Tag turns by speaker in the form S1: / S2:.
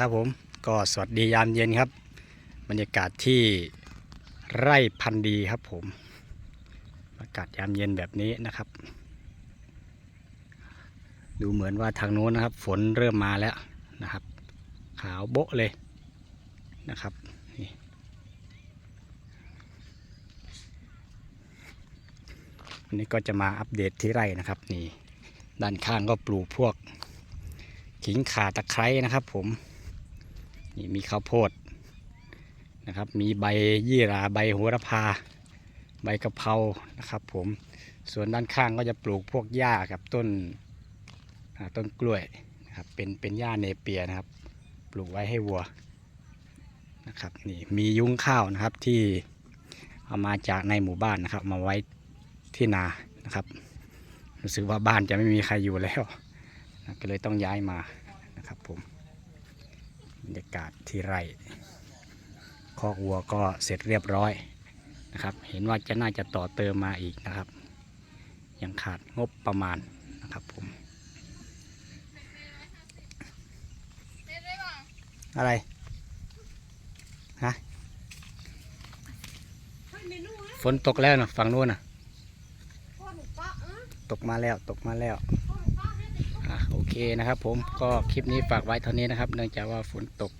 S1: ครับผม ก็สวัสดียามเย็นครับ บรรยากาศที่ไร่พันธุ์ดีครับผมอากาศยามเย็นแบบนี้นะครับ ดูเหมือนว่าทางโน้นนะครับ ฝนเริ่มมาแล้วนะครับ ขาวโบ๊ะเลยนะครับนี่วันนี้ก็จะมาอัปเดตที่ไร่นะครับนี่ด้านข้างก็ปลูกพวกขิงข่าตะไคร้นะครับผม นี่มีข้าวโพดนะครับ มีใบยี่หราใบโหระพา ใบกะเพรานะครับ ผมส่วนด้านข้างก็จะปลูกพวกหญ้ากับต้นต้นกล้วยนะครับเป็นเป็นหญ้าเนเปียนะครับ ปลูกไว้ให้วัวนะครับนี่มียุ้งข้าวนะครับที่เอามาจากในหมู่บ้านนะครับ มาไว้ที่นานะครับรู้สึกว่าบ้านจะไม่มีใครอยู่แล้วนะก็เลยต้องย้ายมานะครับผม บรรยากาศที่ไร่คอกวัวก็เสร็จเรียบร้อยนะครับ เห็นว่าจะน่าจะต่อเติมมาอีกนะครับ ยังขาดงบประมาณนะครับผมอะไรฮะฝนตกแล้วนะฝั่งนู้นนะตกมาแล้วตกมาแล้วอะ โอเคนะครับผมก็คลิปนี้ฝากไว้เท่านี้นะครับ เนื่องจากว่าฝนตก